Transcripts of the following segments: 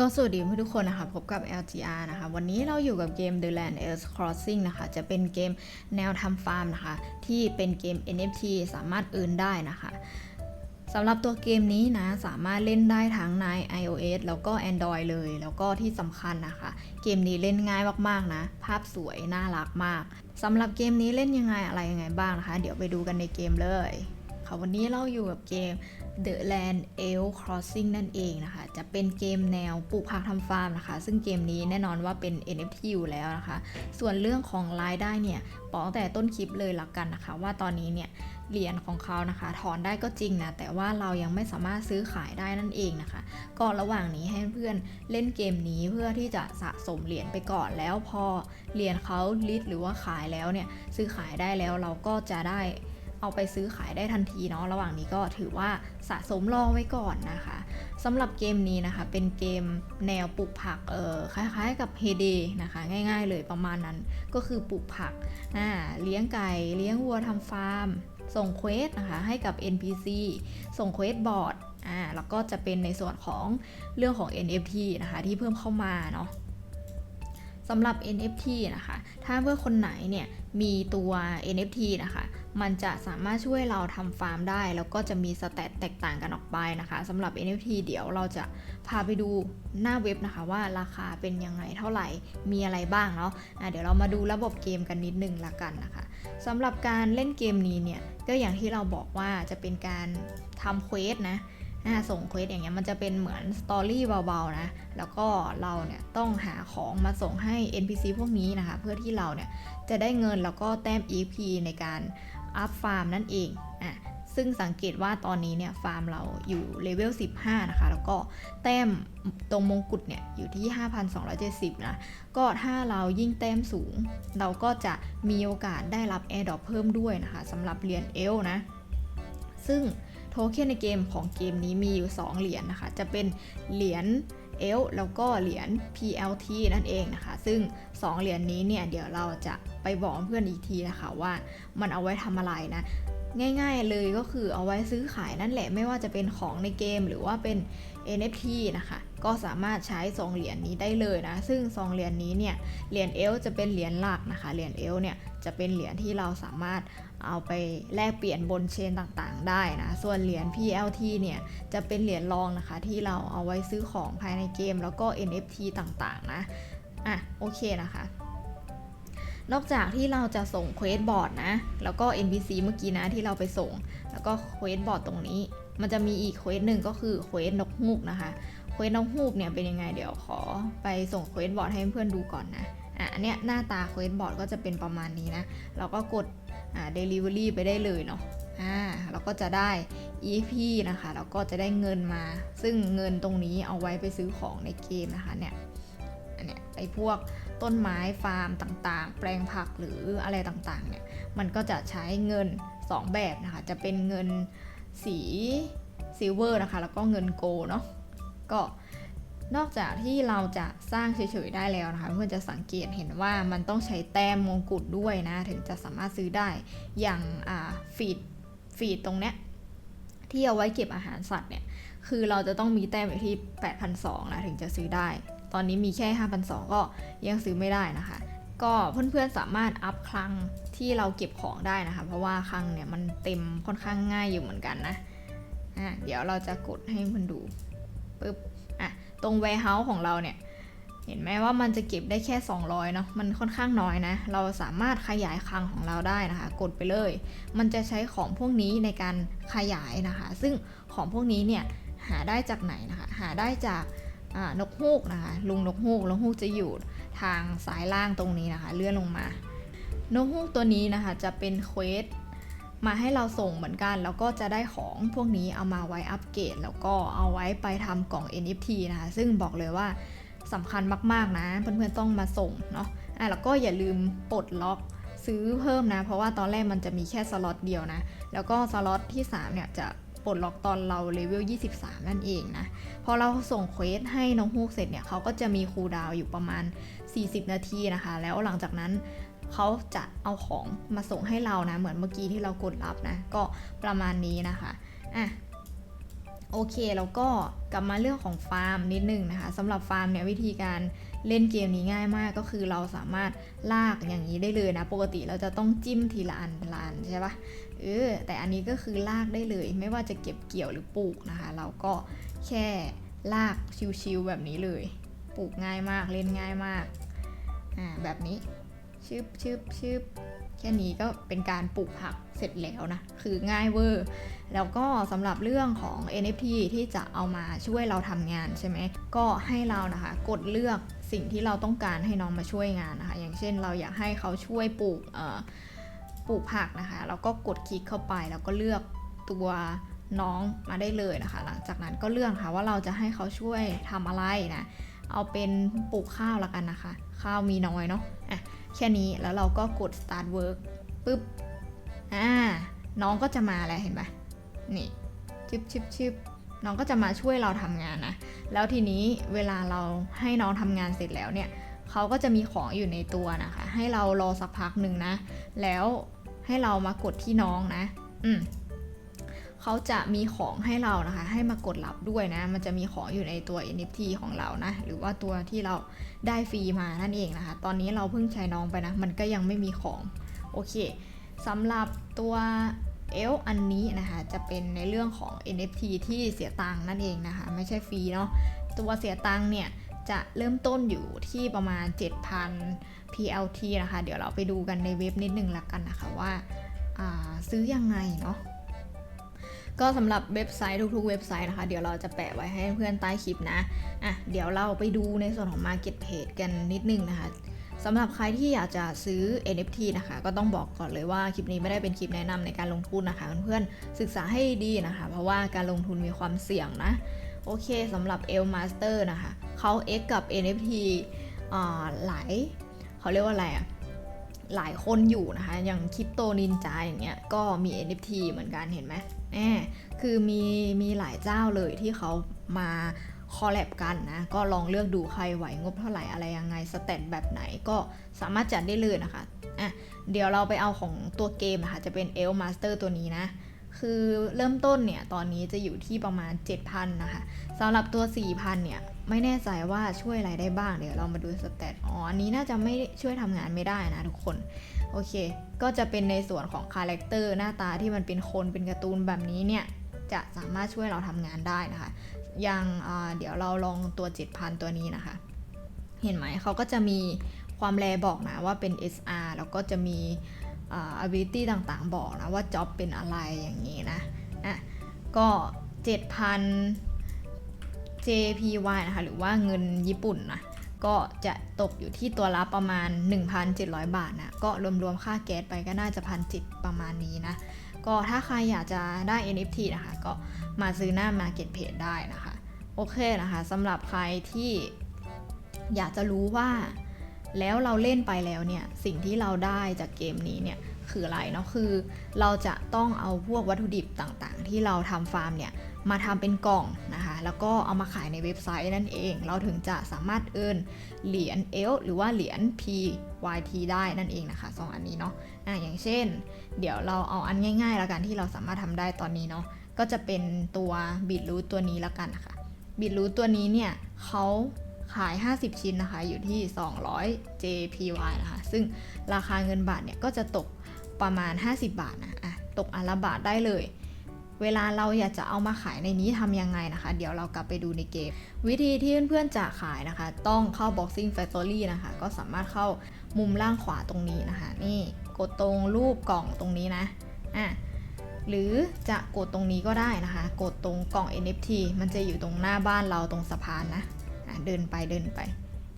ก็สวัสดีเพื่อนทุกคนนะคะ พบกับ LGR นะคะ วันนี้เราอยู่กับเกม The Land Earth Crossing นะคะ จะเป็นเกมแนวทำฟาร์มนะคะ ที่เป็นเกม NFT สามารถเอินได้นะคะสำหรับตัวเกมนี้นะ สามารถเล่นได้ทั้งใน iOS แล้วก็ Android เลย แล้วก็ที่สำคัญนะคะ เกมนี้เล่นง่ายมากๆนะ ภาพสวย น่ารักมากสำหรับเกมนี้เล่นยังไงอะไรยังไงบ้างนะคะ เดี๋ยวไปดูกันในเกมเลยค่ะวันนี้เราอยู่กับเกม The Land Elf Crossing นั่นเองนะคะ จะเป็นเกมแนวปลูกผักทำฟาร์มนะคะ ซึ่งเกมนี้แน่นอนว่าเป็น NFT อยู่แล้วนะคะ ส่วนเรื่องของรายได้เนี่ยบอกตั้งแต่ต้นคลิปเลยละกันนะคะ ว่าตอนนี้เนี่ยเหรียญของเขานะคะ ถอนได้ก็จริงนะ แต่ว่าเรายังไม่สามารถซื้อขายได้นั่นเองนะคะ ก็ระหว่างนี้ให้เพื่อนเล่นเกมนี้เพื่อที่จะสะสมเหรียญไปก่อนแล้วพอเหรียญเขาลิสหรือว่าขายแล้วเนี่ยซื้อขายได้แล้วเราก็จะได้ เอาไปซื้อขายได้ทันทีเนาะระหว่างนี้ก็ถือว่าสะสมรอไว้ก่อนนะคะสำหรับเกมนี้นะคะ เป็นเกมแนวปลูกผักเออคล้ายๆกับ h ฮเดนะคะ ง่ายๆเลยประมาณนั้นก็คือปลูกผักอ่าเลี้ยงไก่ เลี้ยงวัวทำฟาร์ม ส่งเควสนะคะให้กับ NPC ส่งเควสบอร์ดอ่าแล้วก็จะเป็นในส่วนของเรื่องของ NFT นะคะที่เพิ่มเข้ามาเนาะสำหรับ NFT นะคะ ถ้าเพื่อคนไหนเนี่ยมีตัว NFT นะคะ มันจะสามารถช่วยเราทำฟาร์มได้ แล้วก็จะมีสเตตแตกต่างกันออกไปนะคะสำหรับ NFT เดี๋ยวเราจะพาไปดูหน้าเว็บนะคะ ว่าราคาเป็นยังไงเท่าไหร่มีอะไรบ้างเนาะะเดี๋ยวเรามาดูระบบเกมกันนิดนึงละกันนะคะสำหรับการเล่นเกมนี้เนี่ยก็อย่างที่เราบอกว่าจะเป็นการทำเควสนะส่งเควสอย่างเงี้ยมันจะเป็นเหมือนสตอรี่เบาๆนะ แล้วก็เราเนี่ยต้องหาของมาส่งให้ NPC พวกนี้นะคะ เพื่อที่เราเนี่ยจะได้เงินแล้วก็แต้ม EP ในการ อัพฟาร์มนั่นเองอะซึ่งสังเกตว่าตอนนี้เนี่ยฟาร์มเราอยู่เลเวล 15 นะคะ แล้วก็แต้มตรงมงกุฎเนี่ยอยู่ที่ 5,270 นะ ก็ถ้าเรายิ่งแต้มสูง เราก็จะมีโอกาสได้รับแอร์ดอปเพิ่มด้วยนะคะสำหรับเหรียญเอลนะ ซึ่งโทเค็นในเกมของเกมนี้มีอยู่ 2 เหรียญนนะคะ จะเป็นเหรียญ เอลแล้วก็เหรียญ PLT นั่นเองนะคะ ซึ่ง 2 เหรียญนี้เนี่ยเดี๋ยวเราจะไปบอกเพื่อนอีกทีนะคะว่ามันเอาไว้ทำอะไรนะ ง่ายๆเลยก็คือเอาไว้ซื้อขายนั่นแหละไม่ว่าจะเป็นของในเกมหรือว่าเป็น NFT นะคะ ก็สามารถใช้2เหรียญนี้ได้เลยนะ ซึ่ง2เหรียญนี้เนี่ยเหรียญเอลจะเป็นเหรียญหลักนะคะเหรียญเอลเนี่ยจะเป็นเหรียญที่เราสามารถ เอาไปแลกเปลี่ยนบนเชนต่างๆ ได้นะ ส่วนเหรียญ PLT เนี่ยจะเป็นเหรียญรองนะคะ ที่เราเอาไว้ซื้อของภายในเกม แล้วก็ NFT ต่างๆ นะ อะ โอเคนะคะ นอกจากที่เราจะส่งเควสบอร์ดนะ แล้วก็ NPC เมื่อกี้นะที่เราไปส่ง แล้วก็เควสบอร์ดตรงนี้ มันจะมีอีกเควสหนึ่งก็คือเควสนกฮูกนะคะ เควสนกฮูกเนี่ยเป็นยังไงเดี๋ยวขอไปส่งเควสบอร์ดให้เพื่อนดูก่อนนะอะอันเนี้ยหน้าตาเควสบอร์ดก็จะเป็นประมาณนี้นะ เราก็กด อ่า delivery ไปได้เลยเนาะอ่าเราก็จะได้ EP นะคะแล้วก็จะได้เงินมา ซึ่งเงินตรงนี้เอาไว้ไปซื้อของในเกมนะคะเนี่ยอันเนี้ยไอ้พวกต้นไม้ฟาร์มต่างๆ แปลงผักหรืออะไรต่างๆเนี่ยมันก็จะใช้เงิน 2 แบบนะคะจะเป็นเงินสีซิลเวอร์นะคะแล้วก็เงินโกเนาะก็ นอกจากที่เราจะสร้างเฉยๆได้แล้วนะคะเพื่อนจะสังเกตเห็นว่ามันต้องใช้แต้มมงกุฎด้วยนะถึงจะสามารถซื้อได้อย่างฟีดฟีดตรงเนี้ยที่เอาไว้เก็บอาหารสัตว์เนี่ยคือเราจะต้องมีแต้มอยู่ที่ 8,200นะถึงจะซื้อได้ ตอนนี้มีแค่ 5,200 ก็ยังซื้อไม่ได้นะคะ ก็เพื่อนๆสามารถอัพคลังที่เราเก็บของได้นะคะ เพราะว่าคลังเนี่ยมันเต็มค่อนข้างง่ายอยู่เหมือนกันนะะเดี๋ยวเราจะกดให้มันดูปึ๊บ ตรง warehouse ของเราเนี่ย เห็นไหมว่ามันจะเก็บได้แค่ 200เนาะมันค่อนข้างน้อยนะ เราสามารถขยายคลังของเราได้นะคะ กดไปเลย มันจะใช้ของพวกนี้ในการขยายนะคะ ซึ่งของพวกนี้เนี่ยหาได้จากไหนนะคะ หาได้จากนกฮูกนะคะ ลุงนกฮูกนกฮูกจะอยู่ทางซ้ายล่างตรงนี้นะคะ เลื่อนลงมา นกฮูกตัวนี้นะคะจะเป็นเควส มาให้เราส่งเหมือนกัน แล้วก็จะได้ของพวกนี้เอามาไว้อัปเกรด แล้วก็เอาไว้ไปทำกล่อง NFT นะคะ ซึ่งบอกเลยว่าสำคัญมากๆนะ เพื่อนๆต้องมาส่งเนาะอะแล้วก็อย่าลืมปลดล็อกซื้อเพิ่มนะ เพราะว่าตอนแรกมันจะมีแค่สล็อตเดียวนะ แล้วก็สล็อตที่ 3 เนี่ยจะปลดล็อกตอนเราเลเวล 23 นั่นเองนะ พอเราส่งเควสให้น้องฮูกเสร็จเนี่ยเขาก็จะมีคูลดาวอยู่ประมาณ 40 นาทีนะคะ แล้วหลังจากนั้น เขาจะเอาของมาส่งให้เรานะ เหมือนเมื่อกี้ที่เรากดรับนะ ก็ประมาณนี้นะคะอะโอเคแล้วก็กลับมาเรื่องของฟาร์มนิดนึงนะคะสำหรับฟาร์มเนี่ยวิธีการเล่นเกมนี้ง่ายมากก็คือเราสามารถลากอย่างนี้ได้เลยนะ ปกติเราจะต้องจิ้มทีละอันละอันใช่ปะเออแต่อันนี้ก็คือลากได้เลย ไม่ว่าจะเก็บเกี่ยวหรือปลูกนะคะ เราก็แค่ลากชิวๆแบบนี้เลย ปลูกง่ายมากเล่นง่ายมากอ่าแบบนี้ ชึบชึบชึบแค่นี้ก็เป็นการปลูกผักเสร็จแล้วนะ คือง่ายเวอร์ แล้วก็สำหรับเรื่องของ NFT ที่จะเอามาช่วยเราทำงานใช่ไหม ก็ให้เรานะคะกดเลือกสิ่งที่เราต้องการให้น้องมาช่วยงานนะคะ อย่างเช่นเราอยากให้เขาช่วยปลูกปลูกผักนะคะเราก็กดคลิกเข้าไปแล้วก็เลือกตัวน้องมาได้เลยนะคะ หลังจากนั้นก็เลือกค่ะว่าเราจะให้เขาช่วยทำอะไรนะ เอาเป็นปลูกข้าวละกันนะคะ ข้าวมีน้อยเนาะอะ แค่นี้แล้วเราก็กด start work ปุ๊บอ่าน้องก็จะมาแล้วเห็นไหมนี่ชิบชิบชิบน้องก็จะมาช่วยเราทำงานนะ แล้วทีนี้เวลาเราให้น้องทำงานเสร็จแล้วเนี่ยเขาก็จะมีของอยู่ในตัวนะคะ ให้เรารอสักพักหนึ่งนะ แล้วให้เรามากดที่น้องนะ อืม เขาจะมีของให้เรานะคะ ให้มากดรับด้วยนะ มันจะมีของอยู่ในตัว NFT ของเรานะ หรือว่าตัวที่เราได้ฟรีมานั่นเองนะคะ ตอนนี้เราเพิ่งใช้น้องไปนะ มันก็ยังไม่มีของ โอเคสำหรับตัวเอลอันนี้นะคะจะเป็นในเรื่องของ NFT ที่เสียตังค์นั่นเองนะคะ ไม่ใช่ฟรีเนาะตัวเสียตังค์เนี่ยจะเริ่มต้นอยู่ที่ประมาณ 7,000 PLT นะคะ เดี๋ยวเราไปดูกันในเว็บนิดนึงละกันนะคะว่าซื้อยังไงเนาะ ก็สำหรับเว็บไซต์ทุกๆ เว็บไซต์นะคะ เดี๋ยวเราจะแปะไว้ให้เพื่อนใต้คลิปนะอะเดี๋ยวเราไปดูในส่วนของ Market Page กันนิดนึงนะคะสำหรับใครที่อยากจะซื้อ NFT นะคะ ก็ต้องบอกก่อนเลยว่าคลิปนี้ไม่ได้เป็นคลิปแนะนำในการลงทุนนะคะ เพื่อนๆศึกษาให้ดีนะคะ เพราะว่าการลงทุนมีความเสี่ยงนะ โอเคสำหรับ L Master นะคะเขา X กับ NFT หลายเขาเรียกว่าอะไรอะ หลายคนอยู่นะคะ อย่างคริปโตนินจาอย่างเงี้ยก็มี NFT เหมือนกันเห็นไหมแอบคือมีมีหลายเจ้าเลยที่เขามาคอลแลบกันนะ ก็ลองเลือกดูใครไหวงบเท่าไหร่อะไรยังไงสเตตแบบไหนก็สามารถจัดได้เลยนะคะอะเดี๋ยวเราไปเอาของตัวเกมนะคะจะเป็น e l Master ตัวนี้นะ คือเริ่มต้นเนี่ย ตอนนี้จะอยู่ที่ประมาณ 7,000 นะคะสำหรับตัว 4,000 เนี่ย ไม่แน่ใจว่าช่วยอะไรได้บ้างเดี๋ยวเรามาดูสเตตอ๋ออันนี้น่าจะไม่ช่วยทำงานไม่ได้นะทุกคน โอเค ก็จะเป็นในส่วนของคาแรคเตอร์หน้าตาที่มันเป็นคนเป็นการ์ตูนแบบนี้เนี่ย จะสามารถช่วยเราทำงานได้นะคะ อย่างเดี๋ยวเราลองตัว7,000ตัวนี้นะคะ เห็นไหมเขาก็จะมีความแรบอกนะว่าเป็น SR แล้วก็จะมี ability ต่างๆ บอกนะว่า job เป็นอะไรอย่างนี้นะอะก็ 7,000 JPY นะคะหรือว่าเงินญี่ปุ่นนะก็จะตกอยู่ที่ตัวละประมาณ 1,700 บาทนะก็รวมๆค่าแก๊สไปก็น่าจะพันจิตประมาณนี้นะ ก็ถ้าใครอยากจะได้ NFT นะคะ ก็มาซื้อหน้า Market Page ได้นะคะ โอเคนะคะสำหรับใครที่อยากจะรู้ว่าแล้วเราเล่นไปแล้วเนี่ย สิ่งที่เราได้จากเกมนี้เนี่ย คืออะไรเนาะคือ เราจะต้องเอาพวกวัตถุดิบต่างๆ ที่เราทำฟาร์มเนี่ยมาทำเป็นกล่องนะคะ แล้วก็เอามาขายในเว็บไซต์นั่นเอง เราถึงจะสามารถเอินเหรียญ L หรือว่าเหรียญ PYT ได้นั่นเองนะคะสองอันนี้เนาะอะอย่างเช่น เดี๋ยวเราเอาอันง่ายๆ แล้วกันที่เราสามารถทำได้ตอนนี้เนาะ ก็จะเป็นตัวบิดรูทตัวนี้แล้วกันนะคะบิดรูทตัวนี้เนี่ยเขาขาย 50 ชิ้นนะคะ อยู่ที่ 200 JPY นะคะ ซึ่งราคาเงินบาทเนี่ยก็จะตก ประมาณ 50 บาทนะอะตกอันละบาทได้เลย เวลาเราอยากจะเอามาขายในนี้ทำยังไงนะคะ เดี๋ยวเรากลับไปดูในเกม วิธีที่เพื่อนๆจะขายนะคะ ต้องเข้า Boxing Factory นะคะ ก็สามารถเข้ามุมล่างขวาตรงนี้นะคะ นี่กดตรงรูปกล่องตรงนี้นะอะหรือจะกดตรงนี้ก็ได้นะคะ กดตรงกล่อง NFT มันจะอยู่ตรงหน้าบ้านเราตรงสะพานนะอะเดินไปเดินไป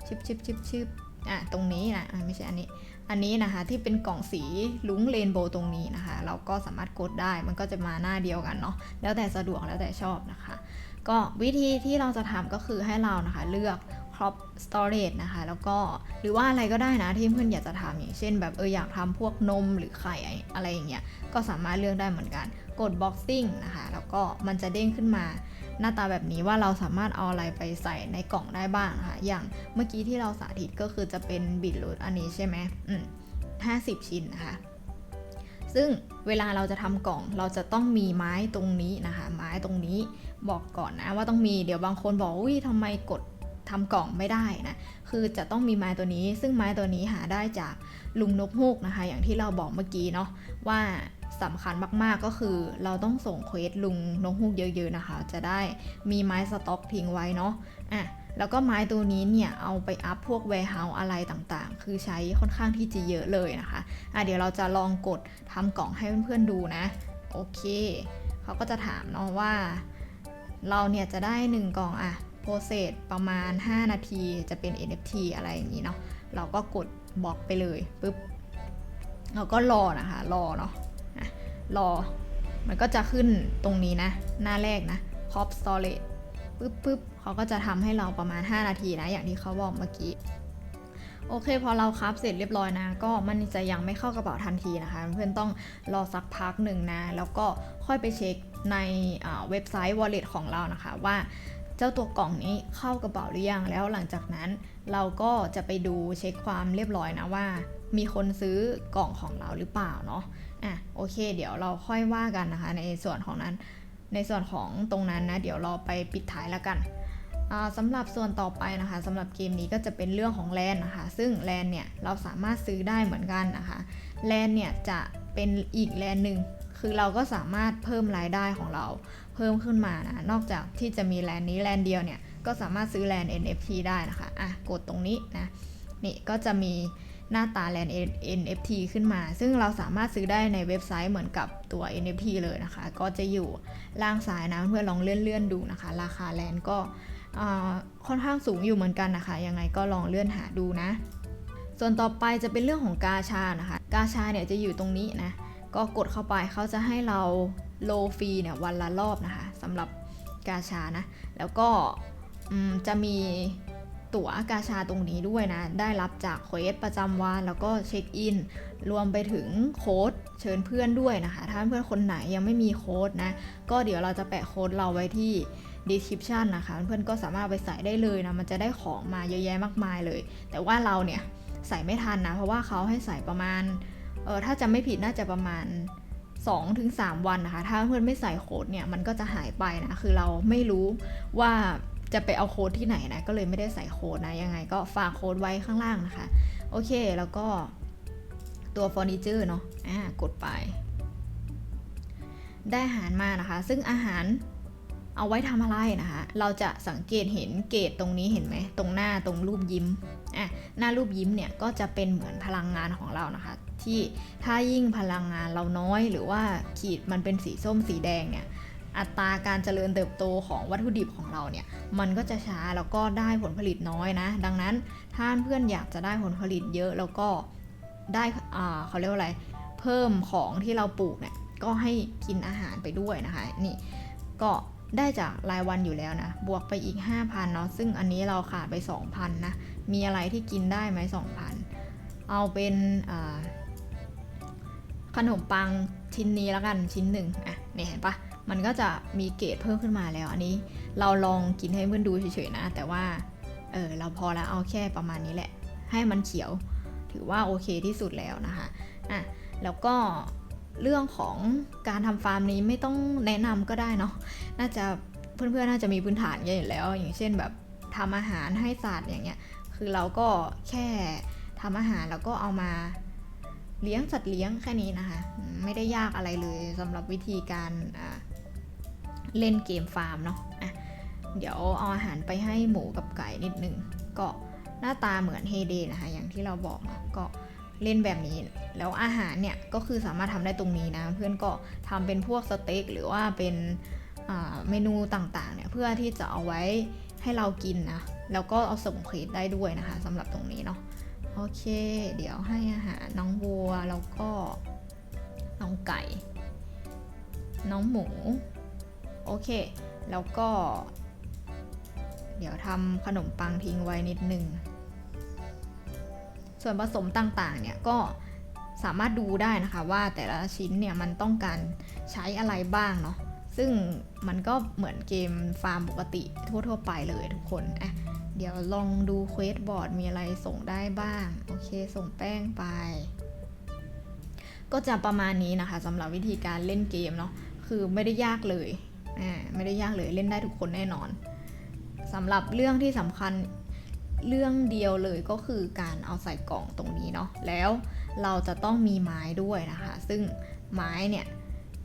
ชิบชิบชิบชิบ อะตรงนี้นะะไม่ใช่อันนี้ อันนี้นะคะที่เป็นกล่องสีลุ้งเรนโบว์ตรงนี้นะคะ เราก็สามารถกดได้มันก็จะมาหน้าเดียวกันเนาะแล้วแต่สะดวกแล้วแต่ชอบนะคะ ก็วิธีที่เราจะทำก็คือให้เรานะคะเลือก crop storage นะคะ แล้วก็หรือว่าอะไรก็ได้นะที่เพื่อนอยากจะทำอย่างเช่น แบบเอออยากทำพวกนมหรือไข่อะไรอย่างเงี้ยก็สามารถเลือกได้เหมือนกัน กด boxing นะคะ แล้วก็มันจะเด้งขึ้นมา หน้าตาแบบนี้ว่าเราสามารถเอาอะไรไปใส่ในกล่องได้บ้างนะคะอย่างเมื่อกี้ที่เราสาธิตก็คือจะเป็นบิดรูทอันนี้ใช่ไหมอืมห้าสิบชิ้นนะคะ ซึ่งเวลาเราจะทำกล่องเราจะต้องมีไม้ตรงนี้นะคะ ไม้ตรงนี้บอกก่อนนะว่าต้องมี เดี๋ยวบางคนบอกอุ้ยทำไมกดทำกล่องไม่ได้นะ คือจะต้องมีไม้ตัวนี้ ซึ่งไม้ตัวนี้หาได้จากลุงนกฮูกนะคะ อย่างที่เราบอกเมื่อกี้เนาะว่า สำคัญมากๆก็คือ เราต้องส่งเควสลุงนกฮูกเยอะๆนะคะ จะได้มีไม้สต็อกทิ้งไว้เนาะอะแล้วก็ไม้ตัวนี้เนี่ย เอาไปอัพพวก warehouse อะไรต่างๆ คือใช้ค่อนข้างที่จะเยอะเลยนะคะอะเดี๋ยวเราจะลองกดทำกล่องให้เพื่อนๆดูนะ โอเค เขาก็จะถามเนาะว่า เราเนี่ยจะได้ 1 กล่องอะโปรเซสประมาณ 5 นาทีจะเป็น NFT อะไรอย่างนี้เนาะเราก็กดบล็อกไปเลยปุ๊บเราก็รอนะคะ รอเนาะ รอ มันก็จะขึ้นตรงนี้นะ หน้าแรกนะ pop storage ปุ๊บปุ๊บเขาก็จะทำให้เราประมาณ 5 นาทีนะ อย่างที่เขาบอกเมื่อกี้ โอเค พอเราครับเสร็จเรียบร้อยนะ ก็มันจะยังไม่เข้ากระเป๋าทันทีนะคะ เพื่อนต้องรอสักพักหนึ่งนะ แล้วก็ค่อยไปเช็คในเว็บไซต์ wallet ของเรานะคะ ว่าเจ้าตัวกล่องนี้เข้ากระเป๋าหรือยัง แล้วหลังจากนั้นเราก็จะไปดูเช็คความเรียบร้อยนะว่า มีคนซื้อกล่องของเราหรือเปล่าเนาะ อะโอเค เดี๋ยวเราค่อยว่ากันนะคะ ในส่วนของนั้น ในส่วนของตรงนั้นนะเดี๋ยวเราไปปิดท้ายแล้วกันอ่าสำหรับส่วนต่อไปนะคะสำหรับเกมนี้ก็จะเป็นเรื่องของแลนนะคะ ซึ่งแลนเนี่ยเราสามารถซื้อได้เหมือนกันนะคะแลนเนี่ยจะเป็นอีกแลนหนึ่งคือเราก็สามารถเพิ่มรายได้ของเราเพิ่มขึ้นมานะนอกจากที่จะมีแลนนี้แลนเดียวเนี่ยก็สามารถซื้อแลน NFT ได้นะคะอะกดตรงนี้นะนี่ก็จะมี หน้าตาแลน NFT ขึ้นมา ซึ่งเราสามารถซื้อได้ในเว็บไซต์เหมือนกับตัว NFT เลยนะคะ ก็จะอยู่ล่างซ้ายนะเพื่อนลองเลื่อนๆดูนะคะ ราคาแลนก็ค่อนข้างสูงอยู่เหมือนกันนะคะ ยังไงก็ลองเลื่อนหาดูนะ ส่วนต่อไปจะเป็นเรื่องของกาชานะคะ กาชาเนี่ยจะอยู่ตรงนี้นะ ก็กดเข้าไปเขาจะให้เราโลฟรีเนี่ยวันละรอบนะคะสำหรับกาชานะ แล้วก็จะมี ตั๋วกาชาตรงนี้ด้วยนะ ได้รับจากเควสประจำวันแล้วก็เช็คอิน รวมไปถึงโค้ดเชิญเพื่อนด้วยนะคะ ถ้าเพื่อนคนไหนยังไม่มีโค้ดนะ ก็เดี๋ยวเราจะแปะโค้ดเราไว้ที่ description นะคะ เพื่อนก็สามารถไปใส่ได้เลยนะ มันจะได้ของมาเยอะแยะมากมายเลย แต่ว่าเราเนี่ยใส่ไม่ทันนะ เพราะว่าเขาให้ใส่ประมาณ เออถ้าจำไม่ผิดน่าจะประมาณ2-3 วันนะคะ ถ้าเพื่อนไม่ใส่โค้ดเนี่ย มันก็จะหายไปนะ คือเราไม่รู้ว่า จะไปเอาโค้ดที่ไหนนะ ก็เลยไม่ได้ใส่โค้ดนะ ยังไงก็ฝากโค้ดไว้ข้างล่างนะคะ โอเค แล้วก็ตัวเฟอร์นิเจอร์เนาะอ่ากดไป ได้อาหารมานะคะ ซึ่งอาหารเอาไว้ทำอะไรนะคะ เราจะสังเกตเห็นเกตตรงนี้เห็นไหม ตรงหน้าตรงรูปยิ้ม อะ หน้ารูปยิ้มเนี่ยก็จะเป็นเหมือนพลังงานของเรานะคะ ที่ถ้ายิ่งพลังงานเราน้อยหรือว่าขีดมันเป็นสีส้มสีแดงเนี่ย อัตราการเจริญเติบโตของวัตถุดิบของเราเนี่ยมันก็จะช้าแล้วก็ได้ผลผลิตน้อยนะ ดังนั้นถ้าเพื่อนอยากจะได้ผลผลิตเยอะแล้วก็ได้อ่าเขาเรียกว่าอะไร เพิ่มของที่เราปลูกเนี่ยก็ให้กินอาหารไปด้วยนะคะนี่ก็ได้จากรายวันอยู่แล้วนะ บวกไปอีก 5,000เนาะซึ่งอันนี้เราขาดไป 2,000นะมีอะไรที่กินได้ไหม2,000 เอาเป็นขนมปังชิ้นนี้แล้วกันชิ้นหนึ่งอะเนี่ยเห็นปะ มันก็จะมีเกรดเพิ่มขึ้นมาแล้ว อันนี้เราลองกินให้เพื่อนดูเฉยๆนะ แต่ว่า เออเราพอแล้วเอาแค่ประมาณนี้แหละ ให้มันเขียว ถือว่าโอเคที่สุดแล้วนะคะ อะ แล้วก็เรื่องของการทำฟาร์มนี้ไม่ต้องแนะนำก็ได้เนาะ น่าจะเพื่อนๆ น่าจะมีพื้นฐานกันอยู่แล้ว อย่างเช่นแบบทำอาหารให้สัตว์อย่างเงี้ย คือเราก็แค่ทำอาหารแล้วก็เอามาเลี้ยงสัตว์เลี้ยงแค่นี้นะคะ ไม่ได้ยากอะไรเลยสำหรับวิธีการอ่า เล่นเกมฟาร์มเนาะอะเดี๋ยวเอาอาหารไปให้หมูกับไก่นิดนึงก็หน้าตาเหมือนเฮเดนะคะ อย่างที่เราบอกนะก็เล่นแบบนี้ แล้วอาหารเนี่ยก็คือสามารถทำได้ตรงนี้นะ เพื่อนก็ทำเป็นพวกสเต็กหรือว่าเป็นเมนูต่างๆเนี่ยเพื่อที่จะเอาไว้ให้เรากินนะ แล้วก็เอาส่งเควสได้ด้วยนะคะสำหรับตรงนี้เนาะโอเค เดี๋ยวให้อาหารน้องวัวแล้วก็น้องไก่ น้องหมู โอเค แล้วก็ เดี๋ยวทำขนมปังทิ้งไว้นิดนึง ส่วนผสมต่างๆ เนี่ยก็สามารถดูได้นะคะว่าแต่ละชิ้นเนี่ยมันต้องการใช้อะไรบ้างเนาะ ซึ่งมันก็เหมือนเกมฟาร์มปกติทั่วๆไปเลยทุกคนอะเดี๋ยวลองดูเควสบอร์ดมีอะไรส่งได้บ้าง โอเค ส่งแป้งไป ก็จะประมาณนี้นะคะสำหรับวิธีการเล่นเกมเนาะ คือไม่ได้ยากเลย ไม่ได้ยากเลยเล่นได้ทุกคนแน่นอนสำหรับเรื่องที่สำคัญเรื่องเดียวเลยก็คือการเอาใส่กล่องตรงนี้เนาะแล้วเราจะต้องมีไม้ด้วยนะคะ ซึ่งไม้เนี่ย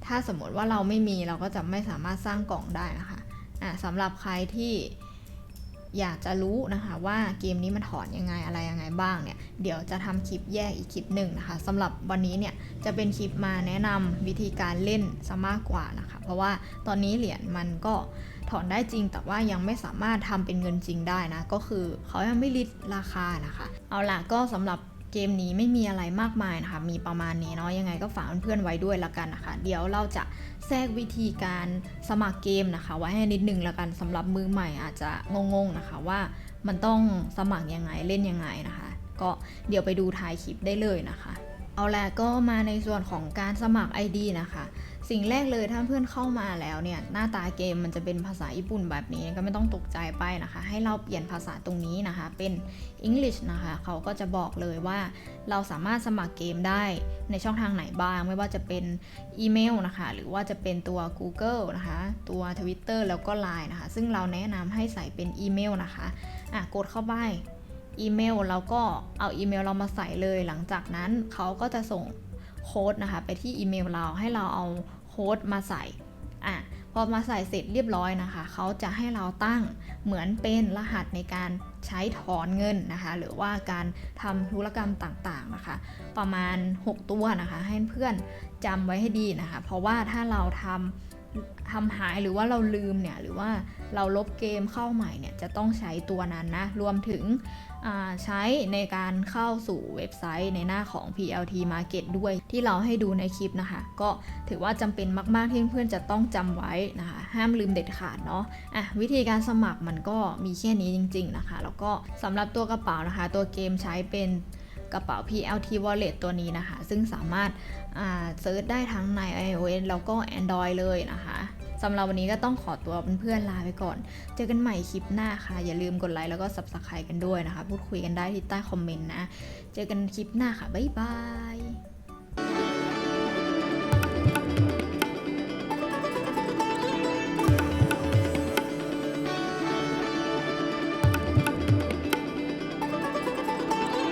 ถ้าสมมติว่าเราไม่มีเราก็จะไม่สามารถสร้างกล่องได้นะคะอะสำหรับใครที่ อยากจะรู้นะคะว่าเกมนี้มันถอนยังไงอะไรยังไงบ้างเนี่ยเดี๋ยวจะทำคลิปแยกอีกคลิปหนึ่งนะคะสำหรับวันนี้เนี่ยจะเป็นคลิปมาแนะนำวิธีการเล่นซะมากกว่านะคะ เพราะว่าตอนนี้เหรียญมันก็ถอนได้จริง แต่ว่ายังไม่สามารถทำเป็นเงินจริงได้นะก็คือเขายังไม่ลิดราคานะคะ เอาล่ะก็สำหรับ เกมนี้ไม่มีอะไรมากมายนะคะ มีประมาณนี้เนาะยังไงก็ฝากเพื่อนๆไว้ด้วยละกันนะคะ เดี๋ยวเราจะแทรกวิธีการสมัครเกมนะคะ ไว้ให้นิดนึงละกันสำหรับมือใหม่อาจจะงงๆนะคะว่ามันต้องสมัครยังไงเล่นยังไงนะคะ ก็เดี๋ยวไปดูท้ายคลิปได้เลยนะคะ เอาละก็มาในส่วนของการสมัคร ID นะคะ สิ่งแรกเลยถ้าเพื่อนเข้ามาแล้วเนี่ยหน้าตาเกมมันจะเป็นภาษาญี่ปุ่นแบบนี้ก็ไม่ต้องตกใจไปนะคะ ให้เราเปลี่ยนภาษาตรงนี้นะคะเป็น English นะคะเขาก็จะบอกเลยว่าเราสามารถสมัครเกมได้ในช่องทางไหนบ้าง ไม่ว่าจะเป็นอีเมลนะคะหรือว่าจะเป็นตัว Google นะคะตัว Twitter แล้วก็ Line นะคะซึ่งเราแนะนำให้ใส่เป็นอีเมลนะคะอะกดเข้าไปอีเมลเราก็เอาอีเมลเรามาใส่เลยหลังจากนั้นเขาก็จะส่ง ค้ดนะคะ ไปที่อีเมลเราให้เราเอาโค้ดมาใส่อะพอมาใส่เสร็จเรียบร้อยนะคะ เขาจะให้เราตั้งเหมือนเป็นรหัสในการใช้ถอนเงินนะคะ หรือว่าการทำธุรกรรมต่างๆนะคะ ประมาณ 6 ตัวนะคะ ให้เพื่อนจำไว้ให้ดีนะคะ เพราะว่าถ้าเราทำทำหายหรือว่าเราลืมเนี่ยหรือว่าเราลบเกมเข้าใหม่เนี่ยจะต้องใช้ตัวนั้นนะ รวมถึง ใช้ในการเข้าสู่เว็บไซต์ในหน้าของ PLT Market ด้วยที่เราให้ดูในคลิปนะคะ ก็ถือว่าจำเป็นมาก ๆ ที่เพื่อนๆจะต้องจำไว้นะคะ ห้ามลืมเด็ดขาดเนาะอะวิธีการสมัครมันก็มีแค่นี้จริง ๆ นะคะ แล้วก็สำหรับตัวกระเป๋านะคะ ตัวเกมใช้เป็นกระเป๋า PLT Wallet ตัวนี้นะคะ ซึ่งสามารถเซิร์ชได้ทั้งใน iOS แล้วก็ Android เลยนะคะ สำหรับวันนี้ก็ต้องขอตัวเพื่อนๆลาไปก่อน เจอกันใหม่คลิปหน้าค่ะ อย่าลืมกดไลค์แล้วก็ Subscribe กันด้วยนะคะ พูดคุยกันได้ที่ใต้คอมเมนต์นะ เจอกันคลิปหน้าค่ะ บ๊ายบาย